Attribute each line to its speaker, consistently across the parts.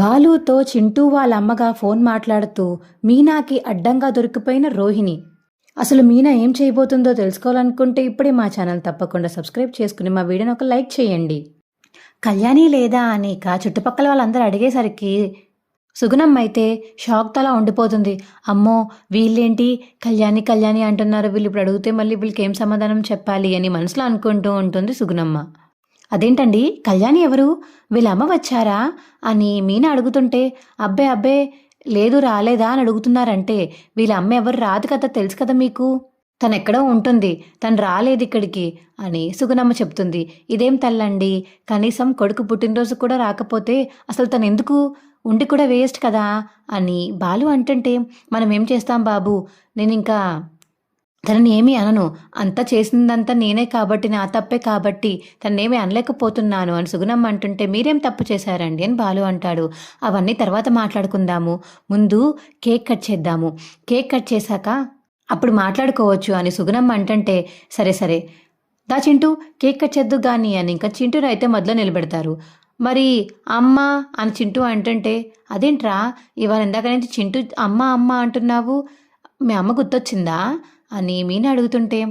Speaker 1: బాలుతో చింటూ వాళ్ళ అమ్మగా ఫోన్ మాట్లాడుతూ మీనాకి అడ్డంగా దొరికిపోయిన రోహిణి. అసలు మీనా ఏం చేయబోతుందో తెలుసుకోవాలనుకుంటే ఇప్పుడే మా ఛానల్ తప్పకుండా సబ్స్క్రైబ్ చేసుకుని మా వీడియోని ఒక లైక్ చేయండి. కళ్యాణి లేదా అనేక చుట్టుపక్కల వాళ్ళందరూ అడిగేసరికి సుగుణమ్మ అయితే షాక్ తలా ఉండిపోతుంది. అమ్మో వీళ్ళేంటి? కళ్యాణి కళ్యాణి అంటున్నారు. వీళ్ళు ఇప్పుడు అడిగితే మళ్ళీ వీళ్ళకి ఏం సమాధానం చెప్పాలి అని మనసులో అనుకుంటూ ఉంటుంది సుగుణమ్మ. అదేంటండి? కళ్యాణి ఎవరు? వీళ్ళ అమ్మ వచ్చారా? అని మీన అడుగుతుంటే అబ్బే అబ్బే లేదు రాలేదా అని అడుగుతున్నారంటే వీళ్ళ అమ్మ ఎవరు రాదు కదా తెలుసు కదా మీకు? తను ఎక్కడో ఉంటుంది తను రాలేదు ఇక్కడికి అని సుగుణమ్మ చెప్తుంది. ఇదేం తల్లండి? కనీసం కొడుకు పుట్టినరోజు కూడా రాకపోతే అసలు తను ఎందుకు? ఉండి కూడా వేస్ట్ కదా అని బాలు అంటుంటే మనం ఏం చేస్తాం బాబు? నేను ఇంకా తనని ఏమీ అనను. అంతా చేసిందంతా నేనే కాబట్టి నా తప్పే కాబట్టి తన్నేమీ అనలేకపోతున్నాను అని సుగుణమ్మ అంటుంటే మీరేం తప్పు చేశారండి? అని బాలు అంటాడు. అవన్నీ తర్వాత మాట్లాడుకుందాము. ముందు కేక్ కట్ చేద్దాము. కేక్ కట్ చేశాక అప్పుడు మాట్లాడుకోవచ్చు అని సుగుణమ్మ అంటుంటే సరే సరే. దా చింటూ కేక్ కట్ చేద్దు కానీ అని ఇంకా చింటూను అయితే మొదలు నిలబెడతారు. మరి అమ్మ అని చింటూ అంటుంటే అదేంట్రా? ఇవాళ ఇందాక నుంచి చింటూ అమ్మ అమ్మ అంటున్నావు? మీ అమ్మ గుర్తొచ్చిందా? అని మీన అడుగుతుంటే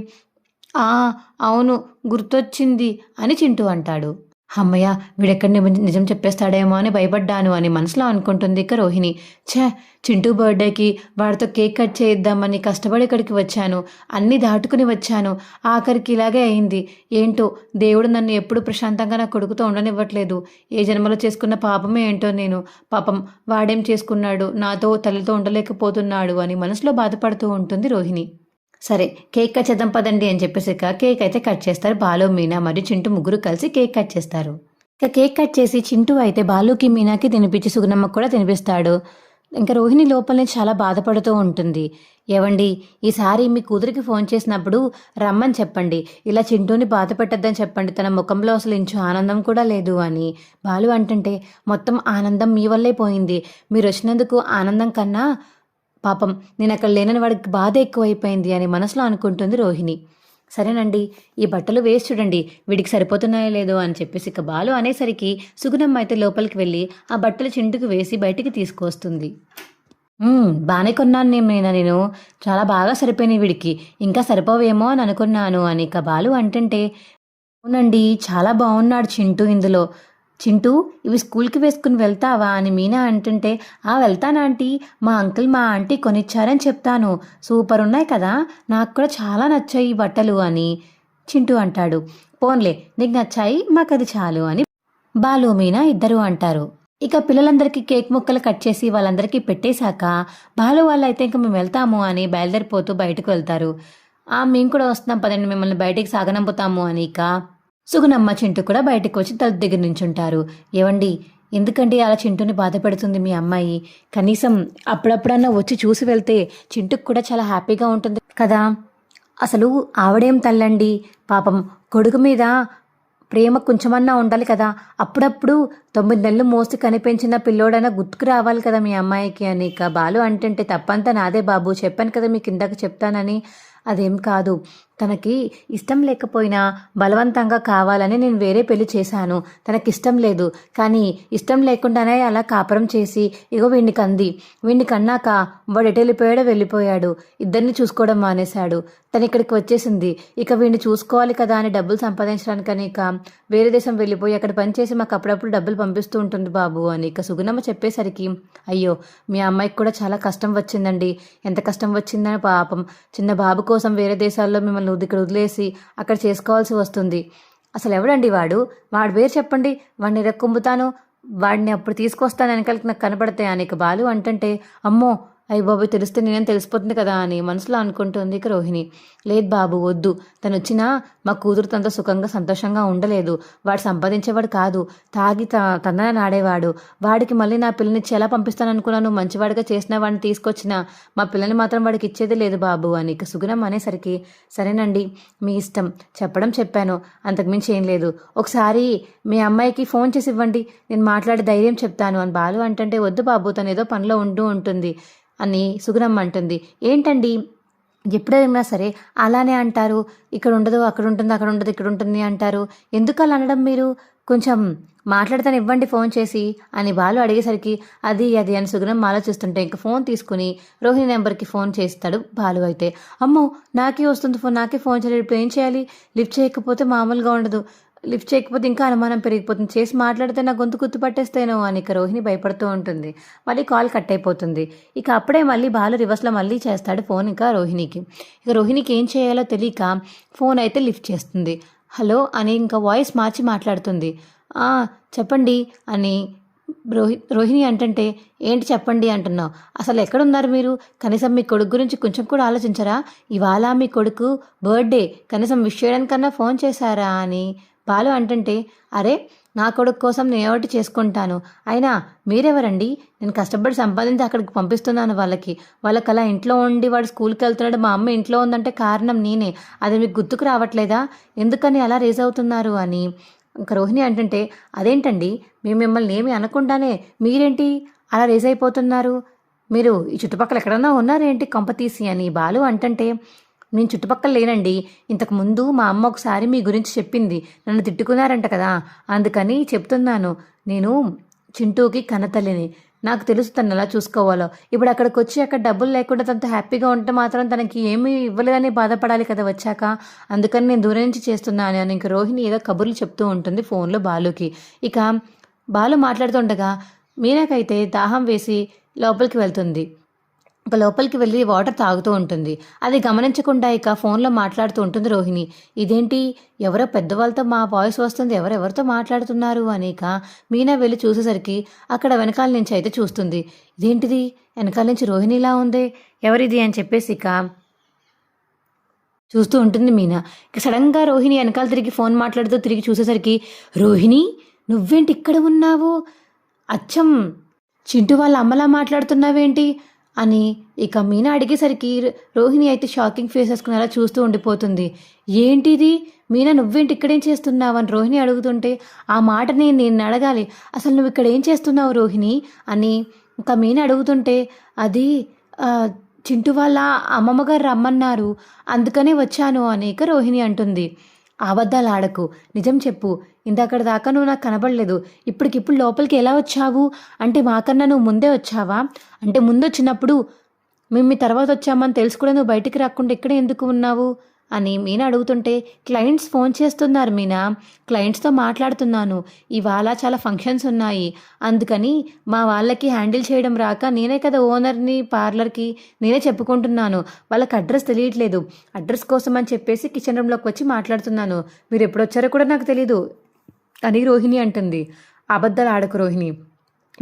Speaker 1: ఆ అవును గుర్తొచ్చింది అని చింటూ అంటాడు. అమ్మయ్య వీడెక్కడ నిజం- చెప్పేస్తాడేమో అని భయపడ్డాను అని మనసులో అనుకుంటుంది ఇక రోహిణి. ఛే చింటూ బర్త్డేకి వాడితో కేక్ కట్ చేయిద్దామని కష్టపడి ఇక్కడికి వచ్చాను. అన్నీ దాటుకుని వచ్చాను. ఆఖరికి ఇలాగే అయింది. ఏంటో దేవుడు నన్ను ఎప్పుడు ప్రశాంతంగా నా కొడుకుతో ఉండనివ్వట్లేదు. ఏ జన్మలో చేసుకున్న పాపమే ఏంటో నేను. పాపం వాడేం చేసుకున్నాడు? నాతో తల్లితో ఉండలేకపోతున్నాడు అని మనసులో బాధపడుతూ ఉంటుంది రోహిణి. సరే కేక్ కట్ చేద్దాం పదండి అని చెప్పేసి కేక్ అయితే కట్ చేస్తారు. బాలు మీనా మరియు చింటూ ముగ్గురు కలిసి కేక్ కట్ చేస్తారు. ఇక కేక్ కట్ చేసి చింటూ అయితే బాలుకి మీనాకి తినిపించి సుగుణమ్మకు కూడా తినిపిస్తాడు. ఇంకా రోహిణి లోపల నుంచి చాలా బాధపడుతూ ఉంటుంది. ఏవండి ఈసారి మీ కూతురికి ఫోన్ చేసినప్పుడు రమ్మని చెప్పండి. ఇలా చింటూని బాధ పెట్టద్దని చెప్పండి. తన ముఖంలో అసలు ఇంచు ఆనందం కూడా లేదు అని. బాలు అంటుంటే మొత్తం ఆనందం మీ వల్లే పోయింది. మీరు వచ్చినందుకు ఆనందం కన్నా పాపం నేను అక్కడ లేనని వాడికి బాధ ఎక్కువైపోయింది అని మనసులో అనుకుంటుంది రోహిణి. సరేనండి ఈ బట్టలు వేసి చూడండి వీడికి సరిపోతున్నాయో లేదో అని చెప్పేసి ఇక బాలు అనేసరికి సుగుణమ్మ అయితే లోపలికి వెళ్ళి ఆ బట్టలు చింటుకు వేసి బయటికి తీసుకొస్తుంది బాగానే కొన్నాను నేను నేను నేను. చాలా బాగా సరిపోయినాయి వీడికి. ఇంకా సరిపోవేమో అని అనుకున్నాను అని ఇక బాలు అంటుంటే అవునండి చాలా బాగున్నాడు చింటూ ఇందులో. చింటూ ఇవి స్కూల్కి వేసుకుని వెళ్తావా అని మీనా అంటుంటే ఆ వెళ్తానాంటీ మా అంకుల్ మా ఆంటీ కొనిచ్చారని చెప్తాను. సూపర్ ఉన్నాయి కదా. నాకు కూడా చాలా నచ్చాయి ఈ బట్టలు అని చింటూ అంటాడు. పోన్లే నీకు నచ్చాయి మాకు అది చాలు అని బాలు మీనా ఇద్దరు అంటారు. ఇక పిల్లలందరికీ కేక్ ముక్కలు కట్ చేసి వాళ్ళందరికీ పెట్టేశాక బాలు వాళ్ళు అయితే ఇంక మేము వెళ్తాము అని బయలుదేరిపోతూ బయటకు వెళ్తారు. ఆ మేము కూడా వస్తున్నాం పదండి మిమ్మల్ని బయటికి సాగనంపుతాము అని ఇక సుగుణమ్మ చింటూ కూడా బయటకు వచ్చి తలుపు దగ్గర నుంచుంటారు. ఏవండి ఎందుకండి అలా చింటూని బాధ పెడుతుంది మీ అమ్మాయి? కనీసం అప్పుడప్పుడన్నా వచ్చి చూసి వెళ్తే చింటుకు కూడా చాలా హ్యాపీగా ఉంటుంది కదా? అసలు ఆవిడేం తల్లండి? పాపం కొడుకు మీద ప్రేమ కొంచెమన్నా ఉండాలి కదా? అప్పుడప్పుడు తొమ్మిది నెలలు మోసి కనిపించిన పిల్లోడైనా గుర్తుకు రావాలి కదా మీ అమ్మాయికి అని. ఇక బాలు అంటుంటే తప్పంతా నాదే బాబు. చెప్పాను కదా మీకు ఇందాక చెప్తానని. అదేం కాదు. తనకి ఇష్టం లేకపోయినా బలవంతంగా కావాలని నేను వేరే పెళ్ళి చేశాను. తనకి ఇష్టం లేదు. కానీ ఇష్టం లేకుండానే అలా కాపురం చేసి ఇగో వీడిని కంది. వీడిని కన్నాక వాడు ఎటు వెళ్ళిపోయాడో. వెళ్ళిపోయాడు ఇద్దరిని చూసుకోవడం మానేశాడు. తను ఇక్కడికి వచ్చేసింది. ఇక వీడిని చూసుకోవాలి కదా అని డబ్బులు సంపాదించడానికని ఇక వేరే దేశం వెళ్ళిపోయి అక్కడ పనిచేసి మాకు అప్పుడప్పుడు డబ్బులు పంపిస్తూ ఉంటుంది బాబు అని ఇక సుగుణమ్మ చెప్పేసరికి అయ్యో మీ అమ్మాయికి కూడా చాలా కష్టం వచ్చిందండి. ఎంత కష్టం వచ్చిందని పాపం. చిన్న బాబు కోసం వేరే దేశాల్లో మిమ్మల్ని వదిలి- ఇక్కడ వదిలేసి అక్కడ చేసుకోవాల్సి వస్తుంది. అసలు ఎవడండి వాడు? వాడు పేరు చెప్పండి. వాడిని రెక్కుంపుతాను వాడిని అప్పుడు తీసుకొస్తాను వెనకాలకి నాకు కనపడతాయి అనేక బాలు అంటుంటే అమ్మో అయ్యి బాబు తెలిస్తే నేనేం తెలిసిపోతుంది కదా అని మనసులో అనుకుంటుంది ఇక రోహిణి. లేదు బాబు వద్దు. తను వచ్చినా మా కూతురు తనతో సుఖంగా సంతోషంగా ఉండలేదు. వాడు సంపాదించేవాడు కాదు. తాగి తన తందన నాడేవాడు వాడికి మళ్ళీ నా పిల్లని ఎలా పంపిస్తాను అనుకున్నాను మంచివాడిగా చేసిన వాడిని తీసుకొచ్చిన మా పిల్లని మాత్రం వాడికి ఇచ్చేది లేదు బాబు అని ఇక సుగుణం అనేసరికి సరేనండి మీ ఇష్టం. చెప్పడం చెప్పాను. అంతకుమించి ఏం లేదు. ఒకసారి మీ అమ్మాయికి ఫోన్ చేసి ఇవ్వండి. నేను మాట్లాడే ధైర్యం చెప్తాను అని బాలు అంటుంటే వద్దు బాబు తను ఏదో పనిలో ఉంటూ ఉంటుంది. అని సుగుణమ్మ అంటుంది. ఏంటండి? ఎప్పుడైనా సరే అలానే అంటారు. ఇక్కడ ఉండదు అక్కడ ఉంటుంది అక్కడ ఉండదు ఇక్కడ ఉంటుంది అంటారు. ఎందుకు అలా అనడం మీరు? కొంచెం మాట్లాడతాను ఇవ్వండి ఫోన్ చేసి అని బాలు అడిగేసరికి అది అది అని సుగుణం ఆలోచిస్తుంటే ఇంక ఫోన్ తీసుకుని రోహిణి నెంబర్కి ఫోన్ చేస్తాడు బాలు అయితే. అమ్మో నాకే వస్తుంది ఫోన్ నాకే ఫోన్ చేయలేదు. ఇప్పుడు ఏం చేయాలి? లిఫ్ట్ చేయకపోతే మామూలుగా ఉండదు. లిఫ్ట్ చేయకపోతే ఇంకా అనుమానం పెరిగిపోతుంది. చేసి మాట్లాడితే నా గొంతు గుర్తు పట్టేస్తేనో అని ఇక రోహిణి భయపడుతూ ఉంటుంది. మళ్ళీ కాల్ కట్ అయిపోతుంది. ఇక అప్పుడే మళ్ళీ బాలు రివర్స్లో మళ్ళీ చేస్తాడు ఫోన్ ఇంకా రోహిణికి. ఇక రోహిణికి ఏం చేయాలో తెలియక ఫోన్ అయితే లిఫ్ట్ చేస్తుంది. హలో అని ఇంకా వాయిస్ మార్చి మాట్లాడుతుంది. చెప్పండి అని రోహి రోహిణి అంటే ఏంటి చెప్పండి అంటున్నావు. అసలు ఎక్కడున్నారు మీరు? కనీసం మీ కొడుకు గురించి కొంచెం కూడా ఆలోచించరా? ఇవాళ మీ కొడుకు బర్త్డే. కనీసం విష్ చేయడానికన్నా ఫోన్ చేశారా అని బాలు అంటుంటే అరే నా కొడుకు కోసం నేను ఒకటి చేసుకుంటాను. అయినా మీరెవరండి? నేను కష్టపడి సంపాదించి అక్కడికి పంపిస్తున్నాను వాళ్ళకి. వాళ్ళకి అలా ఇంట్లో ఉండి వాడు స్కూల్కి వెళ్తున్నాడు మా అమ్మ ఇంట్లో ఉందంటే కారణం నేనే. అది మీకు గుర్తుకు రావట్లేదా? ఎందుకని అలా రేజ్ అవుతున్నారు? అని. ఇంకా రోహిణి అంటుంటే అదేంటండి? మేము మిమ్మల్ని ఏమి అనకుండానే మీరేంటి అలా రేజ్ అయిపోతున్నారు? మీరు ఈ చుట్టుపక్కల ఎక్కడన్నా ఉన్నారేంటి కొంపతీసి అని బాలు అంటంటే నేను చుట్టుపక్కల లేనండి. ఇంతకు ముందు మా అమ్మ ఒకసారి మీ గురించి చెప్పింది. నన్ను తిట్టుకున్నారంట కదా. అందుకని చెప్తున్నాను. నేను చింటూకి కనతల్లిని నాకు తెలుసు తను ఎలా చూసుకోవాలో. ఇప్పుడు అక్కడికి వచ్చి అక్కడ డబ్బులు లేకుండా తనతో హ్యాపీగా ఉంటే మాత్రం తనకి ఏమీ ఇవ్వలేదని బాధపడాలి కదా వచ్చాక. అందుకని నేను దూరం నుంచి చేస్తున్నాను. అని ఇంక రోహిణి ఏదో కబుర్లు చెప్తూ ఉంటుంది ఫోన్లో బాలుకి. ఇక బాలు మాట్లాడుతుండగా మీనాకైతే దాహం వేసి లోపలికి వెళ్తుంది. లోపలికి వెళ్ళి వాటర్ తాగుతూ ఉంటుంది. అది గమనించకుండా ఇక ఫోన్లో మాట్లాడుతూ ఉంటుంది రోహిణి. ఇదేంటి? ఎవరో పెద్దవాళ్ళతో మా వాయిస్ వస్తుంది. ఎవరెవరితో మాట్లాడుతున్నారు? అని ఇక మీనా వెళ్ళి చూసేసరికి అక్కడ వెనకాల నుంచి అయితే చూస్తుంది. ఇదేంటిది? వెనకాల నుంచి రోహిణిలా ఉంది? ఎవరిది? అని చెప్పేసి ఇక చూస్తూ ఉంటుంది మీనా. ఇక సడన్గా రోహిణి వెనకాల తిరిగి ఫోన్ మాట్లాడుతూ తిరిగి చూసేసరికి రోహిణి నువ్వేంటి ఇక్కడ ఉన్నావు? అచ్చం చింటూ వాళ్ళ అమ్మలా మాట్లాడుతున్నావేంటి? అని ఇక మీనా అడిగేసరికి రోహిణి అయితే షాకింగ్ ఫేస్ వేసుకునేలా చూస్తూ ఉండిపోతుంది. ఏంటిది? మీనా నువ్వేంటి ఇక్కడేం చేస్తున్నావు అని రోహిణి అడుగుతుంటే ఆ మాటని నేను అడగాలి. అసలు నువ్వు ఇక్కడ ఏం చేస్తున్నావు రోహిణి? అని ఇంకా మీనా అడుగుతుంటే అది చింటూ వాళ్ళ అమ్మమ్మ గారు రమ్మన్నారు. అందుకనే వచ్చాను అనేక రోహిణి అంటుంది. అబద్ధాలు ఆడకు. నిజం చెప్పు. ఇందాకటి దాకా నువ్వు నాకు కనబడలేదు. ఇప్పటికిప్పుడు లోపలికి ఎలా వచ్చావు? అంటే మాకన్నా నువ్వు ముందే వచ్చావా? అంటే ముందు వచ్చినప్పుడు మేము మీ తర్వాత వచ్చామని తెలుసు కూడా నువ్వు బయటికి రాకుండా ఇక్కడే ఎందుకు ఉన్నావు? అని మీనా అడుగుతుంటే క్లయింట్స్ ఫోన్ చేస్తున్నారు మీనా. క్లయింట్స్తో మాట్లాడుతున్నాను. ఇవాళ చాలా ఫంక్షన్స్ ఉన్నాయి. అందుకని మా వాళ్ళకి హ్యాండిల్ చేయడం రాక నేనే కదా ఓనర్ని పార్లర్కి నేనే చెప్పుకుంటున్నాను. వాళ్ళకి అడ్రస్ తెలియట్లేదు. అడ్రస్ కోసం అని చెప్పేసి కిచెన్ రూమ్లోకి వచ్చి మాట్లాడుతున్నాను. మీరు ఎప్పుడు వచ్చారో కూడా నాకు తెలీదు. అని రోహిణి అంటుంది. అబద్ధాలు ఆడకు రోహిణి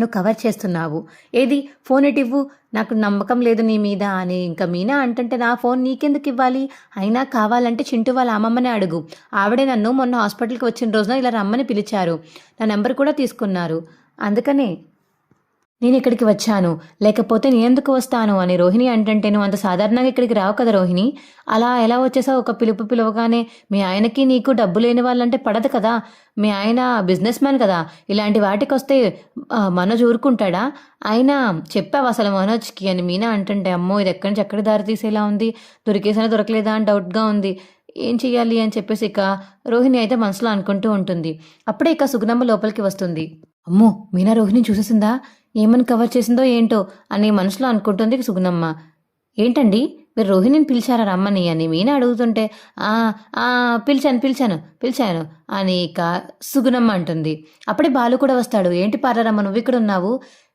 Speaker 1: నువ్వు కవర్ చేస్తున్నావు. ఏది? ఫోన్ ఇటు ఇవ్వు? నాకు నమ్మకం లేదు నీ మీద అని ఇంకా మీనా అంటుంటే నా ఫోన్ నీకెందుకు ఇవ్వాలి? అయినా కావాలంటే చింటూ వాళ్ళ అమ్మమ్మనే అడుగు. ఆవిడే నన్ను మొన్న హాస్పిటల్కి వచ్చిన రోజున ఇలా రమ్మని పిలిచారు. నా నెంబర్ కూడా తీసుకున్నారు. అందుకనే నేను ఇక్కడికి వచ్చాను. లేకపోతే నేను ఎందుకు వస్తాను? అని రోహిణి అంటంటే నువ్వు అంత సాధారణంగా ఇక్కడికి రావు కదా రోహిణి. అలా ఎలా వచ్చేసావు? ఒక పిలుపు పిలవగానే మీ ఆయనకి నీకు డబ్బు లేని వాళ్ళంటే పడదు కదా. మీ ఆయన బిజినెస్ మ్యాన్ కదా. ఇలాంటి వాటికి వస్తే మనోజ్ ఊరుకుంటాడా? ఆయన చెప్పావు అసలు మనోజ్కి అని మీనా అంటుంటే అమ్మో ఇది ఎక్కడి నుంచి ఎక్కడికి దారి తీసేలా ఉంది? దొరికేసినా దొరకలేదా అని డౌట్గా ఉంది. ఏం చెయ్యాలి అని చెప్పేసి ఇక రోహిణి అయితే మనసులో అనుకుంటూ ఉంటుంది. అప్పుడే ఇక సుగుణమ్మ లోపలికి వస్తుంది. అమ్మో మీనా రోహిణి చూసేసిందా? ఏమని కవర్ చేసిందో ఏంటో అని మనసులో అనుకుంటుంది సుగుణమ్మ. ఏంటండి? మీరు రోహిణిని పిలిచారా రమ్మని అని మీనా అడుగుతుంటే "ఆ, ఆ, పిలిచాను పిలిచాను పిలిచాను అని ఇక సుగుణమ్మ అంటుంది. అప్పుడే బాలు కూడా వస్తాడు. ఏంటి పారారమ్మ నువ్వు ఇక్కడ ఉన్నావు?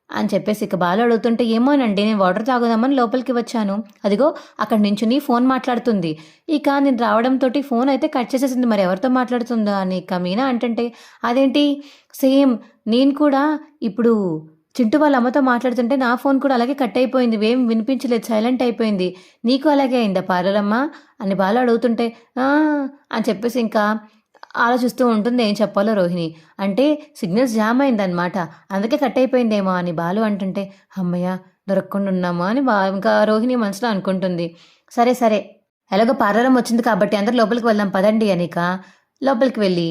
Speaker 1: అని చెప్పేసి ఇక బాలు అడుగుతుంటే ఏమోనండి నేను వాటర్ తాగుదామని లోపలికి వచ్చాను. అదిగో అక్కడి నుంచి ఫోన్ మాట్లాడుతుంది. ఇక నేను రావడంతో ఫోన్ అయితే కట్ చేసేసింది. మరి ఎవరితో మాట్లాడుతుందో అని ఇక మీనా అంటుంటే అదేంటి? సేమ్ నేను కూడా ఇప్పుడు చింటూ వాళ్ళ అమ్మతో మాట్లాడుతుంటే నా ఫోన్ కూడా అలాగే కట్ అయిపోయింది. ఏం వినిపించలేదు. సైలెంట్ అయిపోయింది. నీకు అలాగే అయిందా పార్లరమ్మ? అని బాలు అడుగుతుంటే అని చెప్పేసి ఇంకా ఆలోచిస్తూ ఉంటుంది ఏం చెప్పాలో రోహిణి. అంటే సిగ్నల్స్ జామ్ అయిందనమాట అందుకే కట్ అయిపోయిందేమో అని బాలు అంటుంటే అమ్మయ్య దొరకకుండా ఉన్నామా అని బా ఇంకా రోహిణి మనసులో అనుకుంటుంది. సరే సరే. ఎలాగో పార్లరం వచ్చింది కాబట్టి అందరు లోపలికి వెళ్దాం పదండి అనిక. లోపలికి వెళ్ళి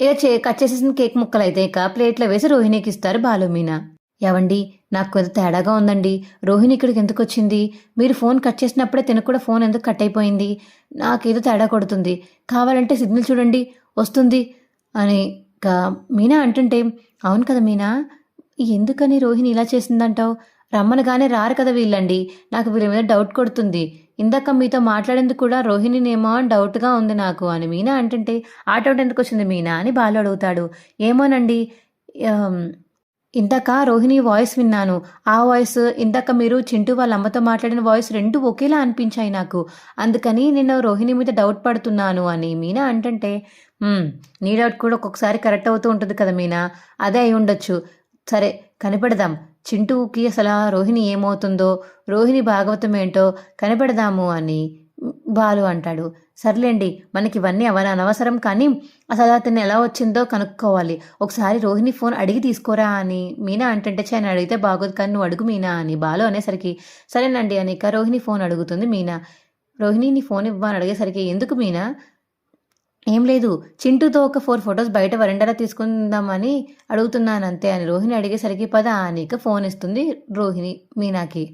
Speaker 1: ఇక చే కట్ చేసేసిన కేక్ ముక్కలు అయితే ఇక ప్లేట్లో వేసి రోహిణికి ఇస్తారు బాలు మీనా. ఏవండి నాకు కొంత తేడాగా ఉందండి. రోహిణి ఇక్కడికి ఎందుకు వచ్చింది? మీరు ఫోన్ కట్ చేసినప్పుడే తినకు కూడా ఫోన్ ఎందుకు కట్ అయిపోయింది? నాకేదో తేడా కొడుతుంది. కావాలంటే సిగ్నల్ చూడండి. వస్తుంది. అని ఇక మీనా అంటుంటే అవును కదా మీనా? ఎందుకని రోహిణి ఇలా చేసిందంటావు? రమ్మనగానే రారు కదా వీళ్ళండి. నాకు వీళ్ళ మీద డౌట్ కొడుతుంది. ఇందాక మీతో మాట్లాడేందుకు కూడా రోహిణినేమో అని డౌట్గా ఉంది నాకు అని మీనా అంటుంటే ఆ డౌట్ ఎందుకు వచ్చింది మీనా? అని బాలు అడుగుతాడు. ఏమోనండి ఇందాక రోహిణి వాయిస్ విన్నాను. ఆ వాయిస్ ఇందాక మీరు చింటూ వాళ్ళ అమ్మతో మాట్లాడిన వాయిస్ రెండు ఒకేలా అనిపించాయి నాకు. అందుకని నేను రోహిణి మీద డౌట్ పడుతున్నాను అని మీనా అంటుంటే నీ డౌట్ కూడా ఒక్కొక్కసారి కరెక్ట్ అవుతూ ఉంటుంది కదా మీనా. అదే అయి ఉండొచ్చు. సరే కనిపెడదాం. చింటూకి అసలు ఆ రోహిణి ఏమవుతుందో రోహిణి భాగవతం ఏంటో కనిపెడదాము అని బాలు అంటాడు. సర్లేండి మనకి ఇవన్నీ అవన అనవసరం కానీ అసలు అతను ఎలా వచ్చిందో కనుక్కోవాలి. ఒకసారి రోహిణి ఫోన్ అడిగి తీసుకోరా అని. మీనా అంటుంటే చేయని అడిగితే బాగోదు కానీ నువ్వు అడుగు మీనా అని. బాలు అనేసరికి సరేనండి అని. ఇక రోహిణి ఫోన్ అడుగుతుంది మీనా. రోహిణి నీ ఫోన్ ఇవ్వని అడిగేసరికి ఎందుకు మీనా? ఏం లేదు చింటూతో ఒక ఫోర్ ఫొటోస్ బయట వరండాలో తీసుకుందామని అడుగుతున్నాను అంతే అని రోహిణి అడిగేసరికి పద అనిక ఫోన్ ఇస్తుంది రోహిణి మీనాకి.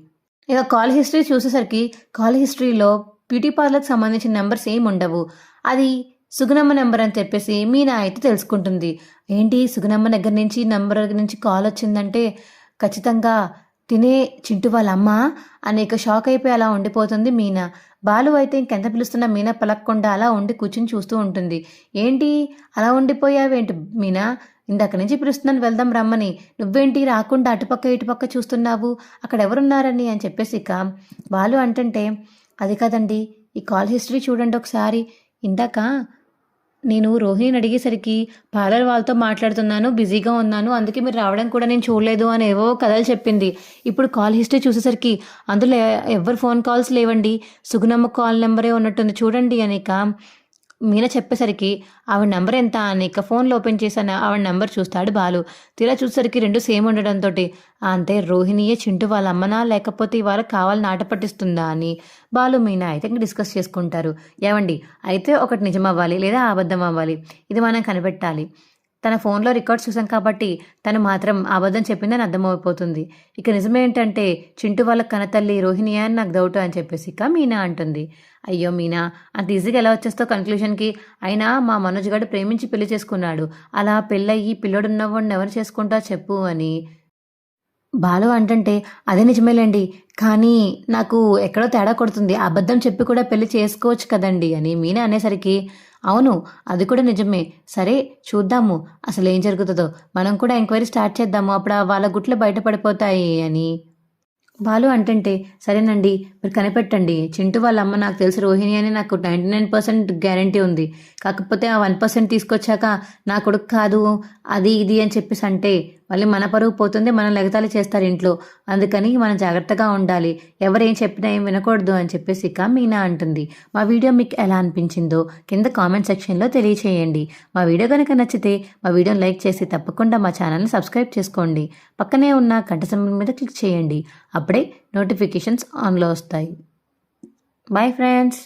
Speaker 1: ఇక కాల్ హిస్టరీ చూసేసరికి కాల్ హిస్టరీలో బ్యూటీ పార్లర్కి సంబంధించిన నెంబర్స్ ఏమి ఉండవు. అది సుగుణమ్మ నెంబర్ అని చెప్పేసి మీనా అయితే తెలుసుకుంటుంది. ఏంటి సుగుణమ్మ దగ్గర నుంచి నెంబర్ నుంచి కాల్ వచ్చిందంటే ఖచ్చితంగా తినే చింటు వాళ్ళ అమ్మ అనేక షాక్ అయిపోయి అలా ఉండిపోతుంది మీనా. బాలు అయితే ఇంకెంత పిలుస్తున్నా మీనా పలక్కుండా అలా ఉండి కూర్చుని చూస్తూ ఉంటుంది. ఏంటి అలా ఉండిపోయావేంటి మీనా? ఇందక నుంచి పిలుస్తున్నాను వెళ్దాం రమ్మని. నువ్వేంటి రాకుండా అటుపక్క ఇటుపక్క చూస్తున్నావు? అక్కడ ఎవరున్నారని అని చెప్పేసి ఇక బాలు అంటే అది కాదండి ఈ కాల్ హిస్టరీ చూడండి ఒకసారి. ఇందాక నేను రోహిణిని అడిగేసరికి పార్లర్ వాళ్ళతో మాట్లాడుతున్నాను బిజీగా ఉన్నాను అందుకే మీరు రావడం కూడా నేను చూడలేదు అని ఏవో కథలు చెప్పింది. ఇప్పుడు కాల్ హిస్టరీ చూసేసరికి అందులో ఎవరు ఫోన్ కాల్స్ లేవండి. సుగుణమ్మ కాల్ నెంబరే ఉన్నట్టుంది. చూడండి అనిక. మీన చెప్పేసరికి ఆవిడ నెంబర్ ఎంత? అని ఇక ఫోన్లో ఓపెన్ చేశాను. ఆవిడ నెంబర్ చూస్తాడు బాలు. తీరా చూసేసరికి రెండు సేమ్ ఉండడంతో అంతే రోహిణియే చింటూ వాళ్ళ అమ్మనా లేకపోతే ఇవాళ కావాలని ఆట పట్టిస్తుందా? అని బాలు మీనా అయితే ఇంకా డిస్కస్ చేసుకుంటారు. ఏమండి అయితే ఒకటి నిజం అవ్వాలి లేదా అబద్ధం అవ్వాలి ఇది మనం కనిపెట్టాలి. తన ఫోన్లో రికార్డ్స్ చూసాం కాబట్టి తను మాత్రం అబద్ధం చెప్పిందని అర్థమైపోతుంది ఇక నిజమేంటంటే చింటూ వాళ్ళ కనతల్లి రోహిణి అని నాకు డౌట్ అని చెప్పేసి ఇక మీనా అంటుంది. అయ్యో మీనా అంత ఈజీగా ఎలా వచ్చేస్తావు కన్క్లూషన్కి అయినా మా మనోజ్ గారు ప్రేమించి పెళ్ళి చేసుకున్నాడు. అలా పెళ్ళయ్యి పిల్లడున్నవాడిని ఎవరు చేసుకుంటా చెప్పు అని బాలు అంటుంటే అదే నిజమేలేండి. కానీ నాకు ఎక్కడో తేడా కొడుతుంది. అబద్ధం చెప్పి కూడా పెళ్ళి చేసుకోవచ్చు కదండి అని మీనా అనేసరికి అవును అది కూడా నిజమే. సరే చూద్దాము. అసలు ఏం జరుగుతుందో. మనం కూడా ఎంక్వైరీ స్టార్ట్ చేద్దాము. అప్పుడు ఆ వాళ్ళ గుట్లు బయటపడిపోతాయి అని. బాలు అంటుంటే సరేనండి మీరు కనిపెట్టండి. చింటూ వాళ్ళ అమ్మ నాకు తెలిసి రోహిణి అని నాకు నైంటీ నైన్ పర్సెంట్ గ్యారంటీ ఉంది. కాకపోతే ఆ వన్ పర్సెంట్ తీసుకొచ్చాక నా కొడుకు కాదు అది ఇది అని చెప్పేసి అంటే మళ్ళీ మన పరువు పోతుంది మనం లెగతాలు చేస్తారు ఇంట్లో. అందుకని మనం జాగ్రత్తగా ఉండాలి. ఎవరేం చెప్పినా ఏం వినకూడదు అని చెప్పేసి ఇక మీనా అంటుంది. మా వీడియో మీకు ఎలా అనిపించిందో కింద కామెంట్ సెక్షన్లో తెలియచేయండి. మా వీడియో కనుక నచ్చితే మా వీడియోని లైక్ చేసి తప్పకుండా మా ఛానల్ని సబ్స్క్రైబ్ చేసుకోండి. పక్కనే ఉన్న గంట సమయం మీద క్లిక్ చేయండి. అప్పుడే నోటిఫికేషన్స్ ఆన్లో వస్తాయి. Bye friends!